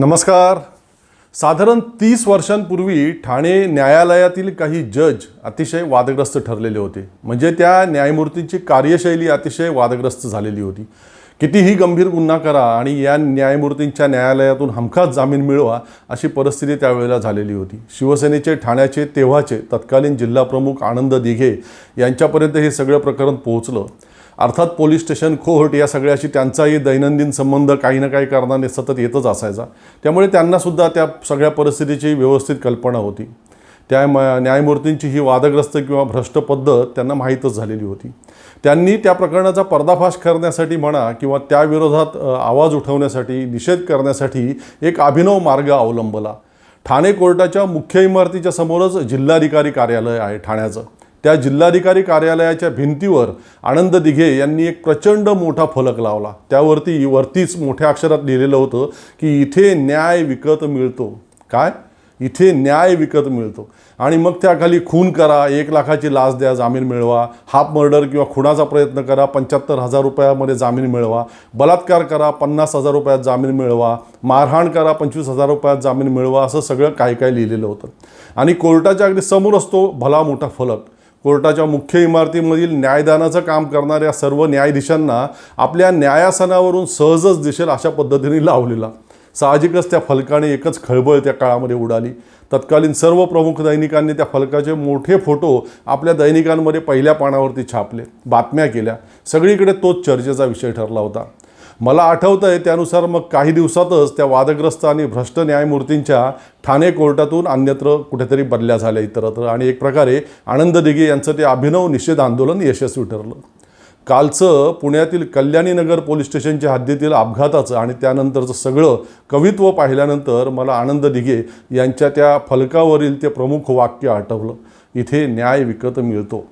नमस्कार. साधारण तीस वर्षांपूर्वी ठाणे न्यायालयातील काही जज अतिशय वादग्रस्त ठरलेले होते. म्हणजे त्या न्यायमूर्तींची कार्यशैली अतिशय वादग्रस्त झालेली होती. कितीही गंभीर गुन्हा करा आणि या न्यायमूर्तींच्या न्यायालयातून हमखास जामीन मिळवा अशी परिस्थिती त्यावेळेला झालेली होती. शिवसेनेचे ठाण्याचे तेव्हाचे तत्कालीन जिल्हाप्रमुख आनंद दिघे यांच्यापर्यंत हे सगळं प्रकरण पोहोचलं. अर्थात पोलीस स्टेशन कोर्ट या सगळ्याशी त्यांचाही दैनंदिन संबंध काही ना काही कारणाने सतत येतच असायचा. त्यामुळे त्यांनासुद्धा त्या सगळ्या परिस्थितीची व्यवस्थित कल्पना होती. त्या म न्यायमूर्तींची ही वादग्रस्त किंवा भ्रष्ट पद्धत त्यांना माहीतच झालेली होती. त्यांनी त्या प्रकरणाचा पर्दाफाश करण्यासाठी म्हणा किंवा त्याविरोधात आवाज उठवण्यासाठी निषेध करण्यासाठी एक अभिनव मार्ग अवलंबला. ठाणे कोर्टाच्या मुख्य इमारतीच्या समोरच जिल्हाधिकारी कार्यालय आहे ठाण्याचं. त्या जिल्हाधिकारी कार्यालयाच्या भिंतीवर आनंद दिघे यांनी एक प्रचंड मोठा फलक लावला. त्यावरती वरतीच मोठ्या अक्षरात लिहिलेलं होतं की इथे न्याय विकत मिळतो. काय? इथे न्याय विकत मिळतो. आणि मग त्याखाली खून करा एक लाखाची लाच द्या जामीन मिळवा. हाफ मर्डर किंवा खुनाचा प्रयत्न करा पंच्याहत्तर हजार रुपयामध्ये जामीन मिळवा. बलात्कार करा पन्नास हजार रुपयात जामीन मिळवा. मारहाण करा पंचवीस हजार रुपयात जामीन मिळवा. असं सगळं काय काय लिहिलेलं होतं. आणि कोर्टाच्या अगदी समोर असतो भला मोठा फलक. कोर्टाच्या मुख्य इमारतीमधील न्यायदानाचं काम करणाऱ्या सर्व न्यायाधीशांना आपल्या न्यायासनावरून सहजच दिसेल अशा पद्धतीने लावलेला. साहजिकच त्या फलकाने एकच खळबळ त्या काळामध्ये उडाली. तत्कालीन सर्व प्रमुख दैनिकांनी त्या फलकाचे मोठे फोटो आपल्या दैनिकांमध्ये पहिल्या पानावरती छापले. बातम्या केल्या. सगळीकडे तोच चर्चेचा विषय ठरला होता. मला आठवतं आहे त्यानुसार मग काही दिवसातच त्या वादग्रस्त आणि भ्रष्ट न्यायमूर्तींच्या ठाणे कोर्टातून अन्यत्र कुठेतरी बदल्या झाल्या इतरत्र. आणि एक प्रकारे आनंद दिघे यांचं ते अभिनव निषेध आंदोलन यशस्वी ठरलं. कालचं पुण्यातील कल्याणीनगर पोलीस स्टेशनच्या हद्दीतील अपघाताचं आणि त्यानंतरचं सगळं कवित्व पाहिल्यानंतर मला आनंद दिघे यांच्या त्या फलकावरील ते प्रमुख वाक्य आठवलं. इथे न्याय विकत मिळतो.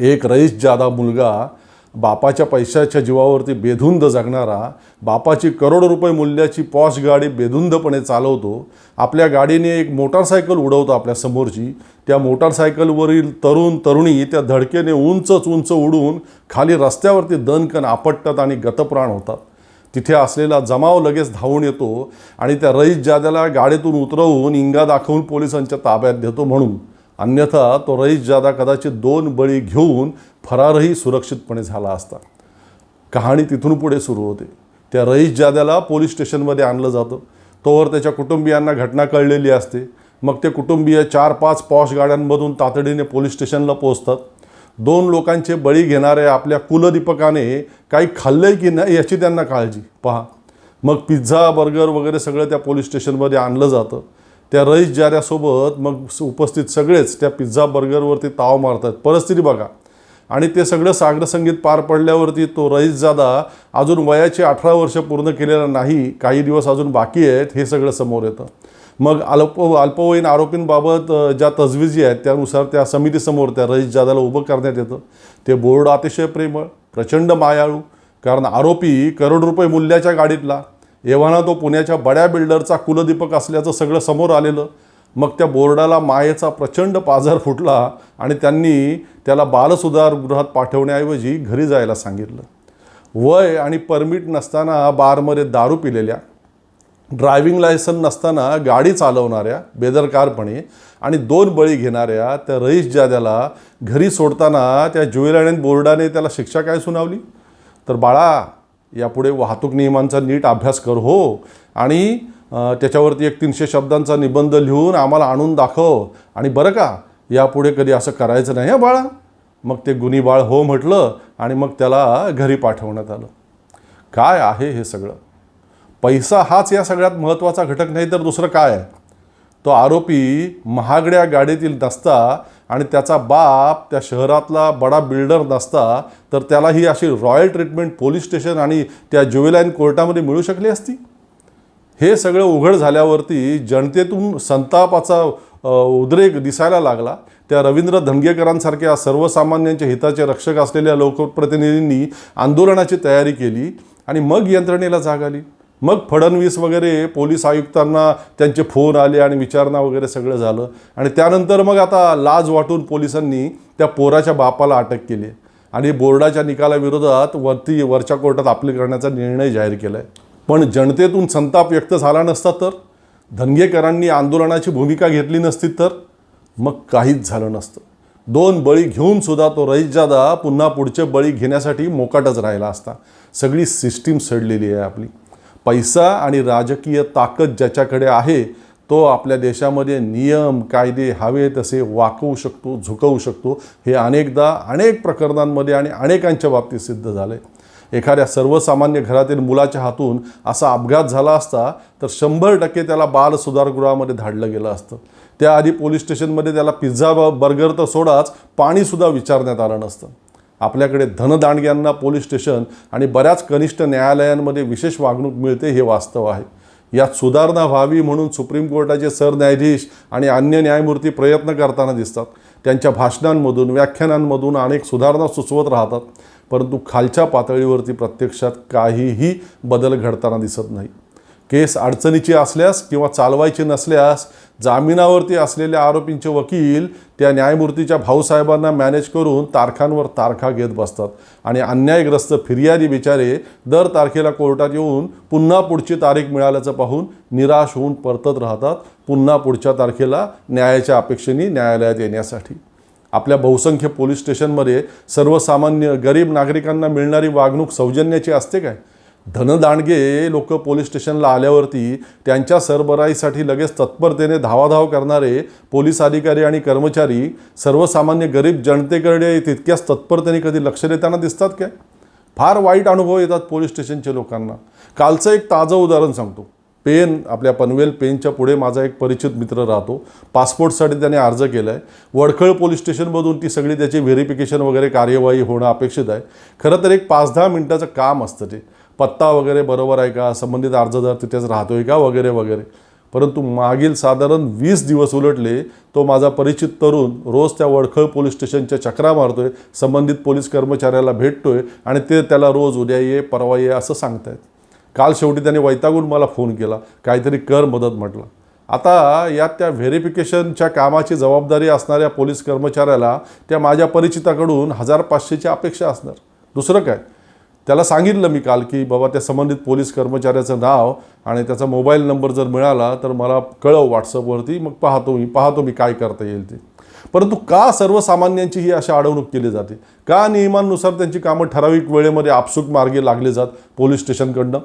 एक रईस जादा मुलगा बापाच्या पैशाच्या जीवावरती बेधुंद जगणारा बापाची करोड रुपये मूल्याची पॉश गाडी बेधुंदपणे चालवतो. आपल्या गाडीने एक मोटारसायकल उडवतो आपल्या समोरची. त्या मोटारसायकलवरील तरुण तरुणी त्या धडकेने उंचच उंच उडून खाली रस्त्यावरती दणकण आपटतात आणि गतप्राण होतात. तिथे असलेला जमाव लगेच धावून येतो आणि त्या रईस जाद्याला गाडीतून उतरवून इंगा दाखवून पोलिसांच्या ताब्यात देतो म्हणून. अन्यथा तो रईस जादा कदाचित दोन बळी घेऊन फरारही सुरक्षितपणे झाला असता. कहाणी तिथून पुढे सुरू होते. त्या रईस जाद्याला पोलीस स्टेशनमध्ये आणलं जातं तोवर त्याच्या कुटुंबियांना घटना कळलेली असते. मग ते कुटुंबीय चार पाच पॉश गाड्यांमधून तातडीने पोलीस स्टेशनला पोहोचतात. दोन लोकांचे बळी घेणारे आपल्या कुलदीपकाने काही खाल्लंय की नाही याची त्यांना काळजी. पहा. मग पिझ्झा बर्गर वगैरे सगळं त्या पोलीस स्टेशनमध्ये आणलं जातं. त्या रईस जाऱ्यासोबत मग उपस्थित सगळेच त्या पिझ्झा बर्गरवरती ताव मारतात. परिस्थिती बघा. आणि ते सगळं सागरसंगीत पार पडल्यावरती तो रईस जादा अजून वयाचे अठरा वर्ष पूर्ण केलेला नाही काही दिवस अजून बाकी आहेत हे सगळं समोर येतं. मग अल्प अल्पवयीन आरोपींबाबत ज्या तजविजी आहेत त्यानुसार त्या समितीसमोर त्या रईस जादाला उभं करण्यात येतं. ते बोर्ड अतिशय प्रेमळ प्रचंड मायाळू कारण आरोपी करोड रुपये मूल्याच्या गाडीतला एव्हाना तो पुण्याच्या बड्या बिल्डरचा कुलदीपक असल्याचं सगळं समोर आलेलं. मग त्या बोर्डाला मायेचा प्रचंड पाझर फुटला आणि त्यांनी त्याला बालसुधारगृहात पाठवण्याऐवजी घरी जायला सांगितलं. वय आणि परमिट नसताना बारमध्ये दारू पिलेल्या ड्रायव्हिंग लायसन नसताना गाडी चालवणाऱ्या बेदरकारपणे आणि दोन बळी घेणाऱ्या त्या रईस जाद्याला घरी सोडताना त्या ज्युएल बोर्डाने त्याला शिक्षा काय सुनावली? तर बाळा यापुढे वाहतूक नियमांचा नीट अभ्यास कर हो. आणि त्याच्यावरती एक तीनशे शब्दांचा निबंध लिहून आम्हाला आणून दाखव. आणि बरं का यापुढे कधी असं करायचं नाही हं बाळा. मग ते गुन्ही बाळ हो म्हटलं आणि मग त्याला घरी पाठवण्यात आलं. काय आहे हे सगळं? पैसा हाच या सगळ्यात महत्त्वाचा घटक नाही तर दुसरं काय आहे? तो आरोपी महागड्या गाडीतील नसता आणि त्याचा बाप त्या शहरातला बडा बिल्डर नसता तर त्याला ही अशी रॉयल ट्रीटमेंट पोलीस स्टेशन आणि त्या ज्युवेलाईन कोर्टामध्ये मिळू शकली असती? हे सगळं उघड झाल्यावरती जनतेतून संतापाचा उद्रेक दिसायला लागला. त्या रवींद्र धनगेकरांसारख्या सर्वसामान्यांच्या हिताचे रक्षक असलेल्या लोकप्रतिनिधींनी आंदोलनाची तयारी केली आणि मग यंत्रणेला जाग आली. मग फडणवीस वगैरे पोलीस आयुक्तांना त्यांचे फोन आले आणि विचारणा वगैरे सगळं झालं. आणि त्यानंतर मग आता लाज वाटून पोलिसांनी त्या पोराच्या बापाला अटक केली. आणि बोर्डाच्या निकालाविरोधात वरती वरच्या कोर्टात अपील करण्याचा निर्णय जाहीर केला आहे पण जनतेतून संताप व्यक्त झाला नसता तर? धनगेकरांनी आंदोलनाची भूमिका घेतली नसती तर? मग काहीच झालं नसतं. दोन बळी घेऊन सुद्धा तो रईसजादा पुन्हा पुढचे बळी घेण्यासाठी मोकाटच राहिला असता. सगळी सिस्टीम सडलेली आहे आपली. पैसा आणि राजकीय ताकद ज्याच्याकडे आहे तो आपल्या देशामध्ये नियम कायदे हवे तसे वाकवू शकतो झुकवू शकतो. हे अनेकदा अनेक प्रकरणांमध्ये आणि अनेकांच्या बाबतीत सिद्ध झालं आहे एखाद्या सर्वसामान्य घरातील मुलाच्या हातून असा अपघात झाला असता तर शंभर टक्के त्याला बाल सुधारगृहामध्ये धाडलं गेलं असतं. त्याआधी पोलीस स्टेशनमध्ये त्याला पिझ्झा ब- बर्गर तर सोडाच पाणीसुद्धा विचारण्यात आलं नसतं. आपल्याकडे धनदांडग्यांना पोलीस स्टेशन आणि बऱ्याच कनिष्ठ न्यायालयांमध्ये विशेष वागणूक मिळते हे वास्तव आहे. यात सुधारणा व्हावी म्हणून सुप्रीम कोर्टाचे सरन्यायाधीश आणि अन्य न्यायमूर्ती प्रयत्न करताना दिसतात. त्यांच्या भाषणांमधून व्याख्यानांमधून अनेक सुधारणा सुचवत राहतात परंतु खालच्या पातळीवरती प्रत्यक्षात काहीही बदल घडताना दिसत नाही. केस अडचणीची असल्यास किंवा चालवायची नसल्यास जामिनावरती असलेल्या आरोपींचे वकील त्या न्यायमूर्तीच्या भाऊसाहेबांना मॅनेज करून तारखांवर तारखा घेत बसतात. आणि अन्यायग्रस्त फिर्यादी बिचारे दर तारखेला कोर्टात येऊन पुन्हा पुढची तारीख मिळाल्याचं पाहून निराश होऊन परतत राहतात पुन्हा पुढच्या तारखेला न्यायाच्या अपेक्षेने न्यायालयात येण्यासाठी. आपल्या बहुसंख्य पोलीस स्टेशनमध्ये सर्वसामान्य गरीब नागरिकांना मिळणारी वागणूक सौजन्याची असते काय? धनदांडगे लोक पोलीस स्टेशनला आल्यावरती त्यांच्या सरबराईसाठी लगेच तत्परतेने धावाधाव करणारे पोलीस अधिकारी आणि कर्मचारी सर्वसामान्य गरीब जनतेकडे तितक्याच तत्परतेने कधी लक्ष देताना दिसतात काय? फार वाईट अनुभव येतात पोलीस स्टेशनच्या लोकांना. कालचं एक ताजं उदाहरण सांगतो. पेन आपल्या पनवेल पेनच्या पुढे माझा एक परिचित मित्र राहतो. पासपोर्टसाठी त्याने अर्ज केला आहे वडखळ पोलीस स्टेशनमधून ती सगळी त्याची व्हेरिफिकेशन वगैरे कार्यवाही होणं अपेक्षित आहे. खरं तर एक पाच दहा मिनटाचं काम असतं ते. पत्ता वगैरे बरोबर आहे का? संबंधित अर्जदार तिथेच राहतोय का? वगैरे वगैरे. परंतु मागील साधारण वीस दिवस उलटले तो माझा परिचित तरुण रोज त्या वडखळ पोलीस स्टेशनच्या चक्रा मारतोय संबंधित पोलीस कर्मचाऱ्याला भेटतोय आणि ते त्याला रोज उद्या ये परवा ये असं सांगतायत. काल शेवटी त्याने वैतागून मला फोन केला. काहीतरी कर मदत म्हटलं. आता यात त्या व्हेरिफिकेशनच्या कामाची जबाबदारी असणाऱ्या पोलीस कर्मचाऱ्याला त्या माझ्या परिचिताकडून हजार पाचशेची अपेक्षा असणार. दुसरं काय? त्याला सांगितलं मी काल की बाबा त्या संबंधित पोलीस कर्मचाऱ्याचं नाव आणि त्याचा मोबाईल नंबर जर मिळाला तर मला कळव व्हॉट्सअपवरती मग पाहतो मी पाहतो मी काय करता येईल ते. परंतु का सर्वसामान्यांची ही अशी अडवणूक केली जाते? का नियमांनुसार त्यांची कामं ठराविक वेळेमध्ये आपसूक मार्गे लागले जात पोलीस स्टेशनकडनं?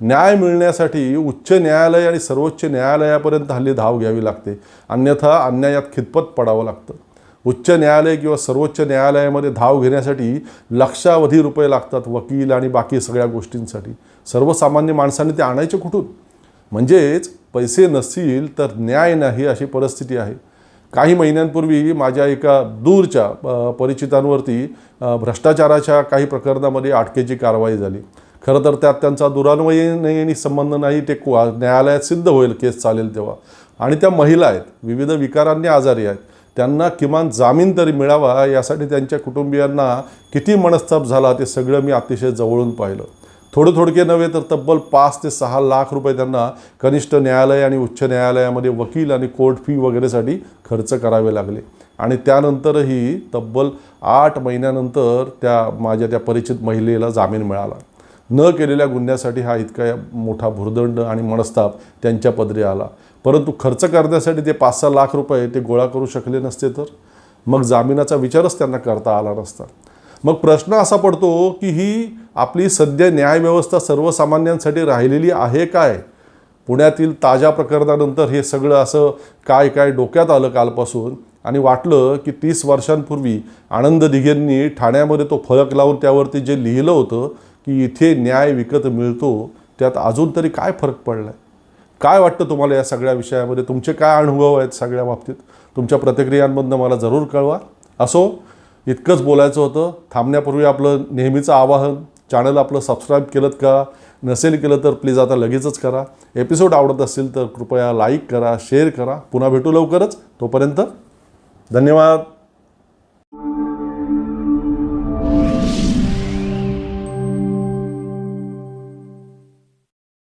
न्याय मिळण्यासाठी उच्च न्यायालय आणि सर्वोच्च न्यायालयापर्यंत हल्ली धाव घ्यावी लागते. अन्यथा अन्यायात खितपत पडावं लागतं. उच्च न्यायालय किंवा सर्वोच्च न्यायालयामध्ये धाव घेण्यासाठी लक्षावधी रुपये लागतात वकील आणि बाकी सगळ्या गोष्टींसाठी. सर्वसामान्य माणसाने ते आणायचे कुठून? म्हणजेच पैसे नसतील तर न्याय नाही अशी परिस्थिती आहे. काही महिन्यांपूर्वी माझ्या एका दूरच्या परिचितांवरती भ्रष्टाचाराच्या काही प्रकरणामध्ये अटकेची कारवाई झाली. खरं तर त्यात त्यांचा दुरान्वयीने संबंध नाही ते क्वा न्यायालयात सिद्ध होईल केस चालेल तेव्हा. आणि त्या महिला आहेत विविध विकारांनी आजारी आहेत. त्यांना किमान जामीन तरी मिळावा यासाठी त्यांच्या कुटुंबियांना किती मनस्ताप झाला ते सगळं मी अतिशय जवळून पाहिलं. थोडे थोडके नव्हे तर तब्बल पाच ते सहा लाख रुपये त्यांना कनिष्ठ न्यायालय आणि उच्च न्यायालयामध्ये वकील आणि कोर्ट फी वगैरेसाठी खर्च करावे लागले. आणि त्यानंतरही तब्बल आठ महिन्यानंतर त्या माझ्या त्या परिचित महिलेला जामीन मिळाला. न केलेल्या गुन्ह्यासाठी हा इतका मोठा भुर्दंड आणि मनस्ताप त्यांच्या पदरी आला. परंतु खर्च करण्यासाठी ते पाच सहा लाख रुपये ते गोळा करू शकले नसते तर? मग जामिनाचा विचारच त्यांना करता आला नसता. मग प्रश्न असा पडतो की ही आपली सध्या न्यायव्यवस्था सर्वसामान्यांसाठी राहिलेली आहे काय? पुण्यातील ताज्या प्रकरणानंतर हे सगळं असं काय काय डोक्यात आलं कालपासून? आणि वाटलं की तीस वर्षांपूर्वी आनंद दिघेंनी ठाण्यामध्ये तो फलक लावून त्यावरती जे लिहिलं होतं की इथे न्याय विकत मिळतो त्यात अजून तरी काय फरक पडला आहे काय वाटतं तुम्हाला या सगळ्या विषयामध्ये? तुमचे काय अनुभव आहेत सगळ्या बाबतीत? तुमच्या प्रतिक्रियांमधनं मला जरूर कळवा. असो इतकंच बोलायचं होतं. थांबण्यापूर्वी आपलं नेहमीचं आवाहन चॅनल आपलं सबस्क्राईब केलं का? नसेल केलं तर प्लीज आता लगेचच करा. एपिसोड आवडत असेल तर कृपया लाईक करा शेअर करा. पुन्हा भेटू लवकरच. तोपर्यंत धन्यवाद.